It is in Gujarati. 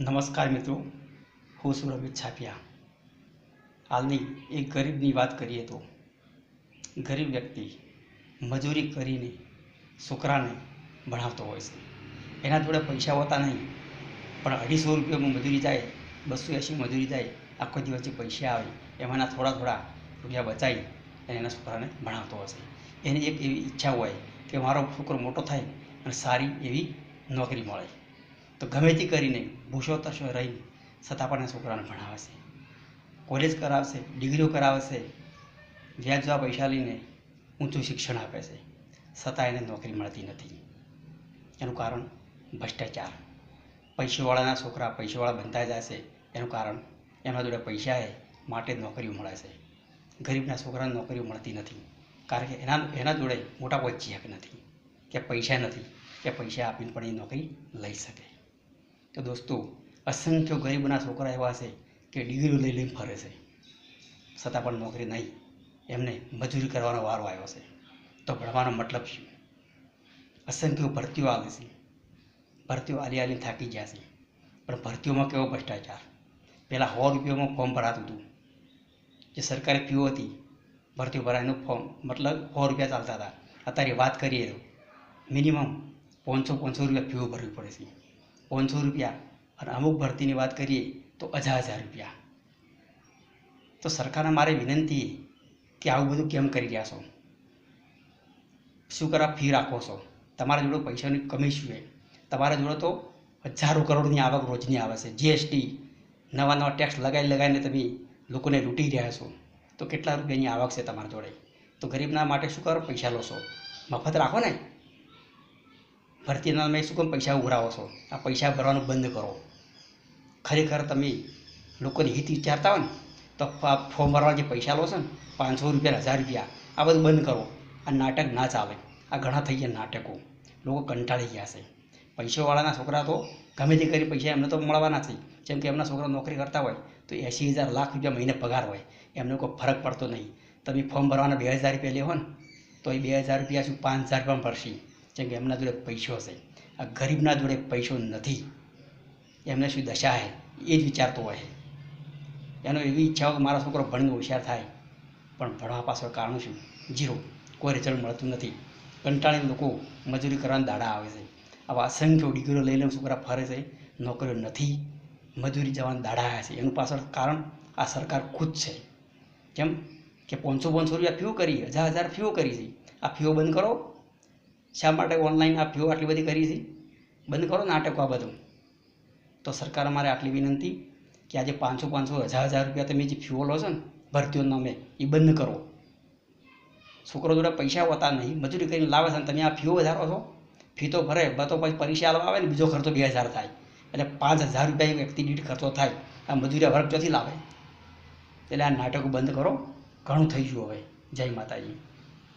નમસ્કાર મિત્રો, હું છું રવિ છાપિયા. હાલની એક ગરીબની વાત કરીએ તો, ગરીબ વ્યક્તિ મજૂરી કરીને છોકરાને ભણાવતો હોય છે. એના જોડે પૈસા હોતા નહીં, પણ અઢીસો રૂપિયામાં મજૂરી જાય, બસો એંસી મજૂરી જાય, આખો દિવસથી પૈસા આવે, એમાંના થોડા થોડા રૂપિયા બચાવી અને એના છોકરાને ભણાવતો હશે એની એક એવી ઈચ્છા હોય કે મારો છોકરો મોટો થાય અને સારી એવી નોકરી મળે. તો ગમે તે કરીને ભૂસો તશો રહી છતાં પણ છોકરાને ભણાવશે. કોલેજ કરાવશે, ડિગ્રીઓ કરાવશે, વ્યાજ જેવા પૈસા લઈને ઊંચું શિક્ષણ આપે છે છતાં એને નોકરી મળતી નથી. એનું કારણ ભ્રષ્ટાચાર. પૈસાવાળાના છોકરા પૈસાવાળા બનતા જાય છે એનું કારણ એમના જોડે પૈસા એ માટે નોકરીઓ મળે છે. ગરીબના છોકરાને નોકરીઓ મળતી નથી. કારણ કે એના એના જોડે મોટા કોઈ ચેક નથી કે પૈસા નથી કે પૈસા આપીને પણ એ નોકરી લઈ શકે. તો દોસ્તો, અસંખ્ય ગરીબના છોકરા એવા છે કે ડિગ્રીઓ લઈ લઈને ફરે છે. છતાં પણ નોકરી નહીં. એમને મજૂરી કરવાનો વારો આવ્યો છે. તો ભણવાનો મતલબ શું? અસંખ્ય ભરતીઓ આવે છે. ભરતીઓ આલી આલી થાકી ગયા છે. પણ ભરતીઓમાં કેવો ભ્રષ્ટાચાર? પહેલાં સો રૂપિયામાં ફોર્મ ભરાતું હતું. જે સરકારી ફીઓ હતી, ભરતીઓ ભરાયનું ફોર્મ મતલબ સો રૂપિયા ચાલતા હતા. અત્યારે વાત કરીએ તો મિનિમમ પાંચસો પાંચસો રૂપિયા ફીઓ ભરવી પડે છે. પાંચસો રૂપિયા અને અમુક ભરતીની વાત કરીએ તો હજાર હજાર રૂપિયા. તો સરકારને મારે વિનંતી કે આવું બધું કેમ કરી રહ્યા છો? શું કરવા ફી રાખો છો? તમારા જોડે પૈસાની કમી શું છે? તમારા જોડે તો હજારો કરોડની આવક રોજની આવે છે. જીએસટી નવા નવા ટેક્સ લગાવી લગાવીને તમે લોકોને લૂંટી રહ્યા છો. તો કેટલા રૂપિયાની આવક છે તમારા જોડે? તો ગરીબના માટે શું કરો? પૈસા લો છો. મફત રાખો ને? ભરતીના તમે શું કેમ પૈસા ઉઘરાવો છો. આ પૈસા ભરવાનું બંધ કરો. ખરેખર તમે લોકોને હિત વિચારતા હોય ને, તો ફોર્મ ભરવા જે પૈસા લો છો ને, પાંચસો રૂપિયા હજાર રૂપિયા, આ બધું બંધ કરો. આ નાટક ના ચાલે. આ ઘણા થઈ ગયા નાટકો. લોકો કંટાળી ગયા છે. પૈસાવાળાના છોકરા તો ગમે તે કરી પૈસા એમને તો મળવાના છે. જેમ કે એમના છોકરા નોકરી કરતા હોય, તો એંસી હજાર લાખ રૂપિયા મહિને પગાર હોય. એમને કોઈ ફરક પડતો નહીં. તમે ફોર્મ ભરવાના બે હજાર રૂપિયા લેવો ને, તો એ બે હજાર રૂપિયા શું પાંચ હજાર રૂપિયા ભરશે. જેમ કે એમના જોડે પૈસો છે આ ગરીબના જોડે પૈસો નથી. એમને શું દશા છે એ જ વિચારતો હોય એનો એવી ઈચ્છા હોય કે મારો છોકરો ભણીને હોશિયાર થાય. પણ ભણવા પાછળ કારણ શું? જીરો. કોઈ રિઝલ્ટ મળતું નથી. કંટાળીને લોકો મજૂરી કરવાના દાડા આવે છે. આવા અસંખ્ય ડિગ્રીઓ લઈને છોકરા ફરે છે. નોકરીઓ નથી. મજૂરી જવાના દાડા આવે છે. એનું પાછળ કારણ આ સરકાર ખુદ છે. કેમ કે પાંચસો પાંચસો રૂપિયા ફીઓ કરી, હજાર હજાર ફીઓ કરી છે. આ ફીઓ બંધ કરો. શા માટે ઓનલાઈન આ ફીઓ આટલી બધી કરી છે? બંધ કરો નાટકો આ બધું. તો સરકાર અમારે આટલી વિનંતી કે આજે પાંચસો પાંચસો હજાર હજાર રૂપિયા તમે જે ફીઓ લો છો ને, ભરતીઓ નામે એ બંધ કરો. છોકરો જોડે પૈસા હોતા નહીં, મજૂરી કરીને લાવે છે તમે આ ફીઓ વધારો છો ફી તો ભરે તો પછી પરીક્ષા આલવા આવે ને, બીજો ખર્ચો બે હજાર થાય. એટલે પાંચ હજાર રૂપિયા વ્યક્તિ દીઠ ખર્ચો થાય, આ મજૂરી વર્ગ ચોથી લાવે. એટલે આ નાટકો બંધ કરો, ઘણું થઈ ગયું હવે. જય માતાજી.